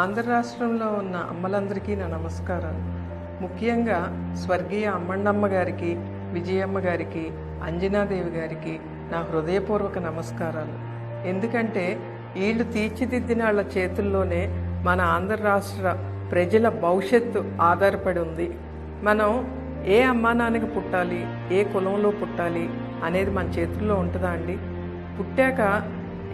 ఆంధ్ర రాష్ట్రంలో ఉన్న అమ్మలందరికీ నా నమస్కారాలు. ముఖ్యంగా స్వర్గీయ అమ్మండమ్మ గారికి విజయమ్మ గారికి అంజనాదేవి గారికి నా హృదయపూర్వక నమస్కారాలు. ఎందుకంటే వీళ్ళు తీర్చిదిద్దిన వాళ్ళ చేతుల్లోనే మన ఆంధ్ర రాష్ట్ర ప్రజల భవిష్యత్తు ఆధారపడి ఉంది. మనం ఏ అమ్మానానికి పుట్టాలి ఏ కులంలో పుట్టాలి అనేది మన చేతుల్లో ఉంటుందా అండి? పుట్టాక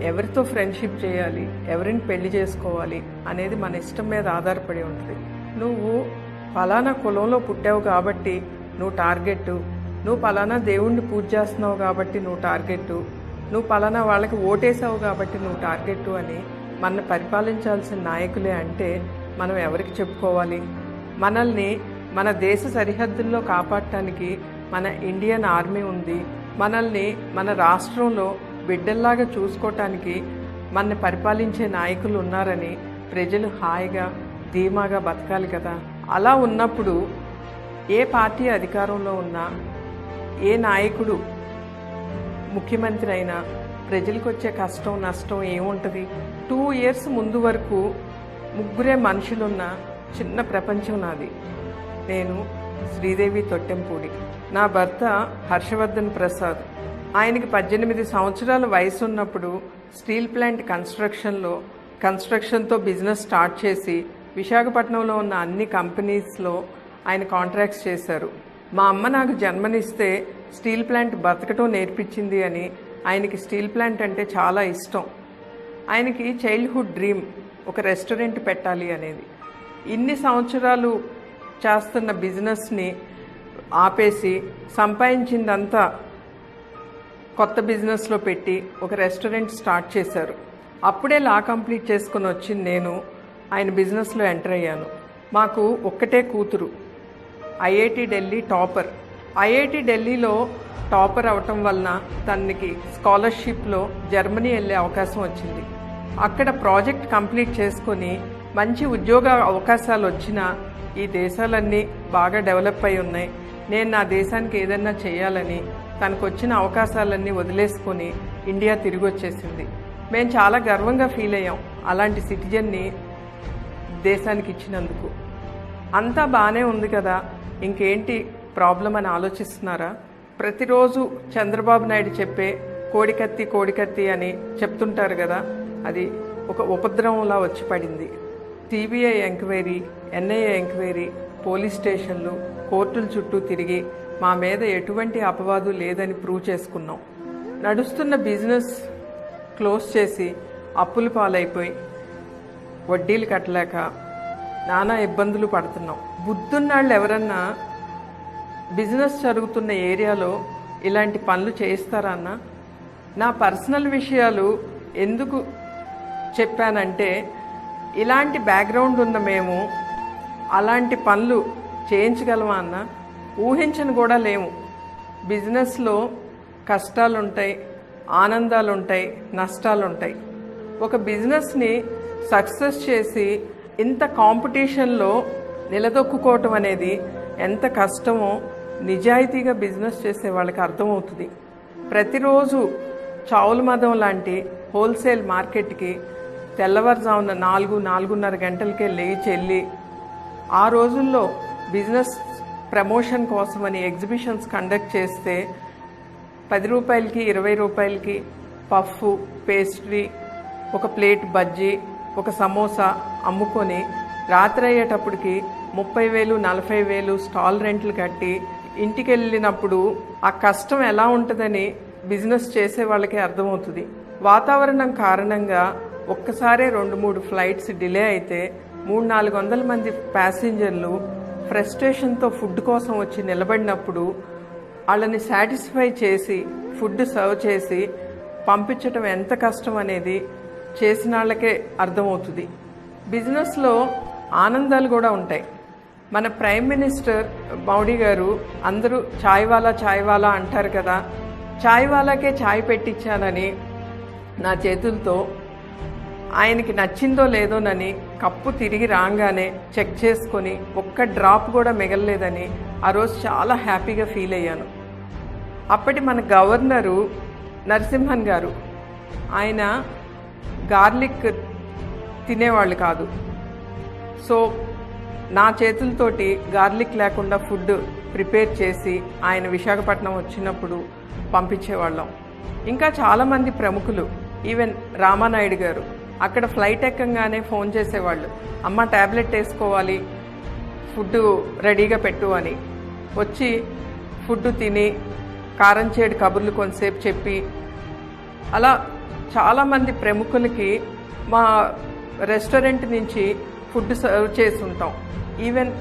ఎవరితో ఫ్రెండ్షిప్ చేయాలి ఎవరిని పెళ్ళి చేసుకోవాలి అనేది మన ఇష్టం మీద ఆధారపడి ఉంటుంది. నువ్వు ఫలానా కులంలో పుట్టావు కాబట్టి నువ్వు టార్గెట్ నువ్వు ఫలానా దేవుణ్ణి పూజ చేస్తున్నావు కాబట్టి నువ్వు టార్గెట్ నువ్వు పలానా వాళ్ళకి ఓటేసావు కాబట్టి నువ్వు టార్గెట్ అని మన పరిపాలించాల్సిన నాయకులే అంటే మనం ఎవరికి చెప్పుకోవాలి? మనల్ని మన దేశ సరిహద్దుల్లో కాపాడటానికి మన ఇండియన్ ఆర్మీ ఉంది. మనల్ని మన రాష్ట్రంలో బిడ్డల్లాగా చూసుకోవటానికి మనని పరిపాలించే నాయకులు ఉన్నారని ప్రజలు హాయిగా ధీమాగా బతకాలి కదా. అలా ఉన్నప్పుడు ఏ పార్టీ అధికారంలో ఉన్నా ఏ నాయకుడు ముఖ్యమంత్రి అయినా ప్రజలకు వచ్చే కష్టం నష్టం ఏముంటుంది? టూ ఇయర్స్ ముందు వరకు ముగ్గురే మనుషులున్న చిన్న ప్రపంచం నాది. నేను శ్రీదేవి తొట్టెంపూడి. నా భర్త హర్షవర్ధన్ ప్రసాద్. ఆయనకి పద్దెనిమిది సంవత్సరాల వయసు ఉన్నప్పుడు స్టీల్ ప్లాంట్ కన్స్ట్రక్షన్లో కన్స్ట్రక్షన్తో బిజినెస్ స్టార్ట్ చేసి విశాఖపట్నంలో ఉన్న అన్ని కంపెనీస్లో ఆయన కాంట్రాక్ట్స్ చేశారు. మా అమ్మ నాకు జన్మనిస్తే స్టీల్ ప్లాంట్ బతకటం నేర్పించింది అని ఆయనకి స్టీల్ ప్లాంట్ అంటే చాలా ఇష్టం. ఆయనకి చైల్డ్హుడ్ డ్రీమ్ ఒక రెస్టారెంట్ పెట్టాలి అనేది. ఇన్ని సంవత్సరాలు చేస్తున్న బిజినెస్ని ఆపేసి సంపాదించిందంతా కొత్త బిజినెస్లో పెట్టి ఒక రెస్టారెంట్ స్టార్ట్ చేశారు. అప్పుడే లా కంప్లీట్ చేసుకుని వచ్చింది నేను ఆయన బిజినెస్లో ఎంటర్ అయ్యాను. మాకు ఒక్కటే కూతురు ఐఐటి ఢిల్లీ టాపర్. ఐఐటి ఢిల్లీలో టాపర్ అవటం వలన తనకి స్కాలర్షిప్లో జర్మనీ వెళ్ళే అవకాశం వచ్చింది. అక్కడ ప్రాజెక్ట్ కంప్లీట్ చేసుకొని మంచి ఉద్యోగ అవకాశాలు వచ్చినా ఈ దేశాలన్నీ బాగా డెవలప్ అయి ఉన్నాయి. నేను నా దేశానికి ఏదన్నా చేయాలని తనకు వచ్చిన అవకాశాలన్నీ వదిలేసుకొని ఇండియా తిరిగి వచ్చేసింది మేము చాలా గర్వంగా ఫీల్ అయ్యాం అలాంటి సిటిజన్ని దేశానికి ఇచ్చినందుకు అంతా బాగానే ఉంది కదా ఇంకేంటి ప్రాబ్లం అని ఆలోచిస్తున్నారా? ప్రతిరోజు చంద్రబాబు నాయుడు చెప్పే కోడికత్తి కోడికత్తి అని చెప్తుంటారు కదా అది ఒక ఉపద్రవంలా వచ్చి పడింది. CBI enquiry NIA enquiry police స్టేషన్లు కోర్టుల చుట్టూ తిరిగి మా మీద ఎటువంటి అపవాదు లేదని ప్రూవ్ చేసుకున్నాం. నడుస్తున్న బిజినెస్ క్లోజ్ చేసి అప్పులు పాలైపోయి వడ్డీలు కట్టలేక నానా ఇబ్బందులు పడుతున్నాం. బుద్ధున్నాళ్ళు ఎవరన్నా బిజినెస్ జరుగుతున్న ఏరియాలో ఇలాంటి పనులు చేయిస్తారా నా పర్సనల్ విషయాలు ఎందుకు చెప్పానంటే ఇలాంటి బ్యాక్గ్రౌండ్ ఉన్న మేము అలాంటి పనులు చేయించగలమా అన్నా? ఊహించని కూడా లేవు. బిజినెస్లో కష్టాలు ఉంటాయి ఆనందాలు ఉంటాయి నష్టాలు ఉంటాయి ఒక బిజినెస్ని సక్సెస్ చేసి ఇంత కాంపిటీషన్లో నిలదొక్కుకోవటం అనేది ఎంత కష్టమో నిజాయితీగా బిజినెస్ చేసే వాళ్ళకి అర్థమవుతుంది. ప్రతిరోజు చావుల మదం లాంటి హోల్సేల్ మార్కెట్కి తెల్లవారుజామున నాలుగు నాలుగున్నర గంటలకే లేచి వెళ్ళి ఆ రోజుల్లో బిజినెస్ ప్రమోషన్ కోసమని ఎగ్జిబిషన్స్ కండక్ట్ చేస్తే పది రూపాయలకి ఇరవై రూపాయలకి పఫ్ పేస్ట్రీ ఒక ప్లేట్ బజ్జీ ఒక సమోసా అమ్ముకొని రాత్రి అయ్యేటప్పటికి ముప్పై వేలు నలభై వేలు స్టాల్ రెంట్లు కట్టి ఇంటికి వెళ్ళినప్పుడు ఆ కష్టం ఎలా ఉంటుందని బిజినెస్ చేసే వాళ్ళకి అర్థమవుతుంది. వాతావరణం కారణంగా ఒక్కసారే రెండు మూడు ఫ్లైట్స్ డిలే అయితే మూడు నాలుగు వందల మంది ప్యాసింజర్లు ఫ్రస్ట్రేషన్తో ఫుడ్ కోసం వచ్చి నిలబడినప్పుడు వాళ్ళని సాటిస్ఫై చేసి ఫుడ్ సర్వ్ చేసి పంపించటం ఎంత కష్టం అనేది చేసిన వాళ్ళకే అర్థమవుతుంది. బిజినెస్లో ఆనందాలు కూడా ఉంటాయి. మన ప్రైమ్ మినిస్టర్ మౌడీ గారు అందరూ చాయ్ వాలా చాయ్ వాలా అంటారు కదా చాయ్ వాలాకే చాయ్ పెట్టించానని నా చేతులతో ఆయనకి నచ్చిందో లేదోనని కప్పు తిరిగి రాగానే చెక్ చేసుకొని ఒక్క డ్రాప్ కూడా మిగలలేదని ఆ రోజు చాలా హ్యాపీగా ఫీల్ అయ్యాను. అప్పటి మన గవర్నరు నరసింహన్ గారు. ఆయన గార్లిక్ తినేవాళ్ళు కాదు. సో నా చేతులతోటి గార్లిక్ లేకుండా ఫుడ్ ప్రిపేర్ చేసి ఆయన విశాఖపట్నం వచ్చినప్పుడు పంపించేవాళ్ళం. ఇంకా చాలామంది ప్రముఖులు ఈవెన్ రామానాయుడు గారు. అక్కడ ఫ్లైట్ ఎక్కంగానే ఫోన్ చేసేవాళ్ళు. అమ్మ ట్యాబ్లెట్ వేసుకోవాలి ఫుడ్ రెడీగా పెట్టు అని. వచ్చి ఫుడ్ తిని కారం చేడు కబుర్లు కొంతసేపు చెప్పి అలా చాలామంది ప్రముఖులకి మా రెస్టారెంట్ నుంచి ఫుడ్ సర్వ్ చేసి ఉంటాం ఈవెన్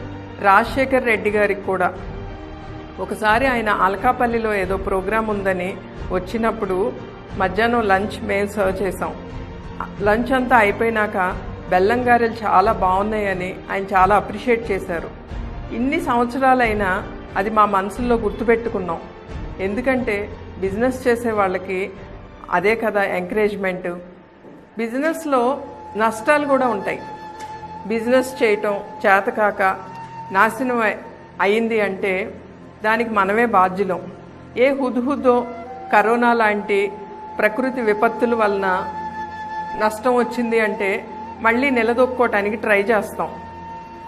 రాజశేఖర్ రెడ్డి గారికి కూడా. ఒకసారి ఆయన అలకాపల్లిలో ఏదో ప్రోగ్రాం ఉందని వచ్చినప్పుడు మధ్యాహ్నం లంచ్ మేము సర్వ్ చేసాం లంచ్ అంతా అయిపోయినాక బెల్లం గారెలు చాలా బాగున్నాయని ఆయన చాలా అప్రిషియేట్ చేశారు. ఇన్ని సంవత్సరాలైనా అది మా మనసుల్లో గుర్తుపెట్టుకున్నాం. ఎందుకంటే బిజినెస్ చేసే వాళ్ళకి అదే కదా ఎంకరేజ్మెంట్. బిజినెస్లో నష్టాలు కూడా ఉంటాయి. బిజినెస్ చేయటం చేతకాక నాశనం అయింది అంటే దానికి మనమే బాధ్యులం. ఏ హుద్హుదో కరోనా లాంటి ప్రకృతి విపత్తుల వలన నష్టం వచ్చింది అంటే మళ్ళీ నిలదొక్కోటానికి ట్రై చేస్తాం.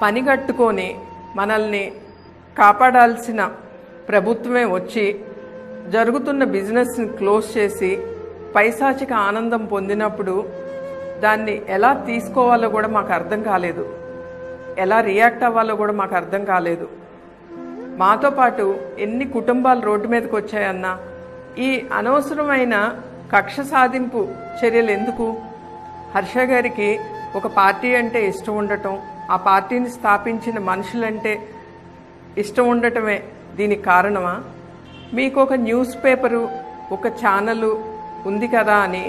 పని కట్టుకొని మనల్ని కాపాడాల్సిన ప్రభుత్వమే వచ్చి జరుగుతున్న బిజినెస్ని క్లోజ్ చేసి పైశాచిక ఆనందం పొందినప్పుడు దాన్ని ఎలా తీసుకోవాలో కూడా మాకు అర్థం కాలేదు. ఎలా రియాక్ట్ అవ్వాలో కూడా మాకు అర్థం కాలేదు. మాతో పాటు ఎన్ని కుటుంబాలు రోడ్డు మీదకి వచ్చాయన్నా ఈ అనవసరమైన కక్ష సాధింపు చర్యలు ఎందుకు? హర్ష గారికి ఒక పార్టీ అంటే ఇష్టం ఉండటం ఆ పార్టీని స్థాపించిన మనుషులంటే ఇష్టం ఉండటమే దీనికి కారణమా? మీకు ఒక న్యూస్ పేపరు ఒక ఛానలు ఉంది కదా అని.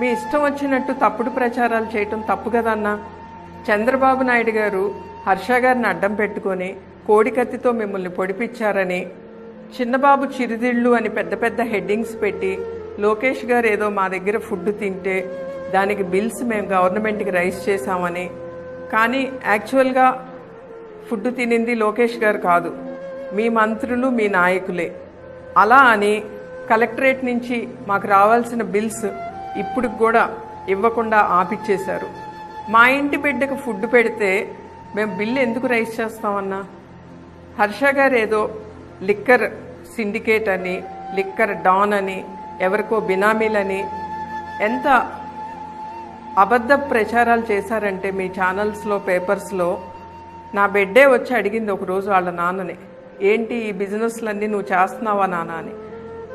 మీ ఇష్టం వచ్చినట్టు తప్పుడు ప్రచారాలు చేయటం తప్పు కదన్నా చంద్రబాబు నాయుడు గారు హర్ష గారిని అడ్డం పెట్టుకొని కోడికత్తితో మిమ్మల్ని పొడిపించారని చిన్నబాబు చిరుదిళ్ళు అని పెద్ద పెద్ద హెడ్డింగ్స్ పెట్టి లోకేష్ గారు ఏదో మా దగ్గర ఫుడ్ తింటే దానికి బిల్స్ మేము గవర్నమెంట్కి రైస్ చేశామని. కానీ యాక్చువల్గా ఫుడ్ తినింది లోకేష్ గారు కాదు. మీ మంత్రులు మీ నాయకులే. అలా అని కలెక్టరేట్ నుంచి మాకు రావాల్సిన బిల్స్ ఇప్పుడు కూడా ఇవ్వకుండా ఆపిచ్చేశారు. మా ఇంటి బిడ్డకు ఫుడ్ పెడితే మేము బిల్లు ఎందుకు రైస్ చేస్తామన్నా? హర్ష గారు ఏదో లిక్కర్ సిండికేట్ అని లిక్కర్ డాన్ అని ఎవరికో బినామీలని ఎంత అబద్ధ ప్రచారాలు చేశారంటే మీ ఛానల్స్లో పేపర్స్లో. నా బిడ్డే వచ్చి అడిగింది ఒకరోజు వాళ్ళ నాన్నని ఏంటి ఈ బిజినెస్లన్నీ నువ్వు చేస్తున్నావా నాన్న? అని.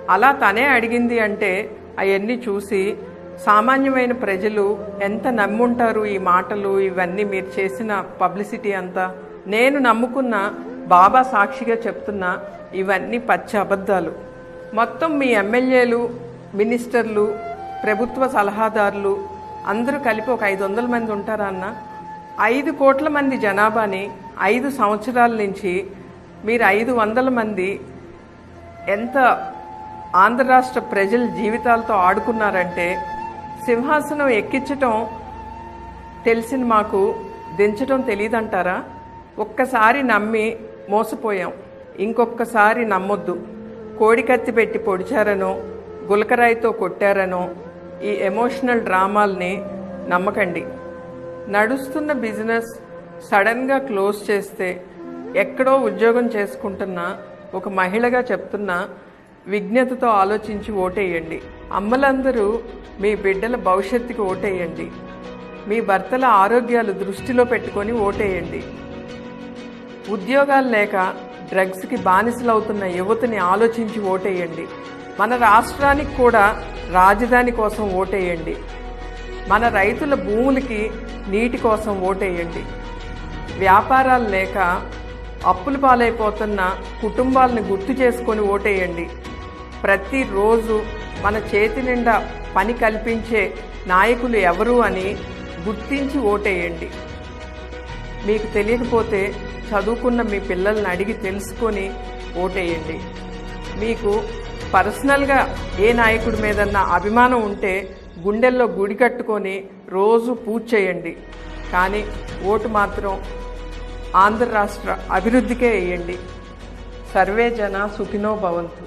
అలా తనే అడిగింది అంటే అవన్నీ చూసి సామాన్యమైన ప్రజలు ఎంత నమ్ముంటారు ఈ మాటలు ఇవన్నీ మీరు చేసిన పబ్లిసిటీ అంతా? నేను నమ్ముకున్న బాబా సాక్షిగా చెప్తున్నా ఇవన్నీ పచ్చి అబద్ధాలు. మొత్తం మీ ఎమ్మెల్యేలు మినిస్టర్లు ప్రభుత్వ సలహాదారులు అందరూ కలిపి ఒక ఐదు వందల మంది ఉంటారా అన్న? ఐదు కోట్ల మంది జనాభాని ఐదు సంవత్సరాల నుంచి మీరు ఐదు వందల మంది ఎంత ఆంధ్ర రాష్ట్ర ప్రజల జీవితాలతో ఆడుకున్నారంటే సింహాసనం ఎక్కించటం తెలిసిన మాకు దించటం తెలియదంటారా ఒక్కసారి నమ్మి మోసపోయాం. ఇంకొకసారి నమ్మొద్దు. కోడికత్తి పెట్టి పొడిచారనో గులకరాయితో కొట్టారనో ఈ ఎమోషనల్ డ్రామాల్ని నమ్మకండి. నడుస్తున్న బిజినెస్ సడన్గా క్లోజ్ చేస్తే ఎక్కడో ఉద్యోగం చేసుకుంటున్న ఒక మహిళగా చెప్తున్నా విజ్ఞతతో ఆలోచించి ఓటేయండి. అమ్మలందరూ మీ బిడ్డల భవిష్యత్తుకి ఓటేయండి. మీ భర్తల ఆరోగ్యాలు దృష్టిలో పెట్టుకొని ఓటేయండి. ఉద్యోగాలు లేక డ్రగ్స్కి బానిసలవుతున్న యువతని ఆలోచించి ఓటేయండి. మన రాష్ట్రానికి కూడా రాజధాని కోసం ఓటేయండి. మన రైతుల భూములకి నీటి కోసం ఓటేయండి. వ్యాపారాలు లేక అప్పులు పాలైపోతున్న కుటుంబాలను గుర్తు చేసుకొని ఓటేయండి. ప్రతిరోజు మన చేతి నిండా పని కల్పించే నాయకులు ఎవరు అని గుర్తించి ఓటేయండి. మీకు తెలియకపోతే చదువుకున్న మీ పిల్లల్ని అడిగి తెలుసుకొని ఓటేయండి. మీకు పర్సనల్గా ఏ నాయకుడి మీదన్నా అభిమానం ఉంటే గుండెల్లో గుడి కట్టుకొని రోజు పూజ చేయండి. కానీ ఓటు మాత్రం ఆంధ్ర రాష్ట్ర అభివృద్ధికే వేయండి. సర్వే జన సుఖినో భవంతు.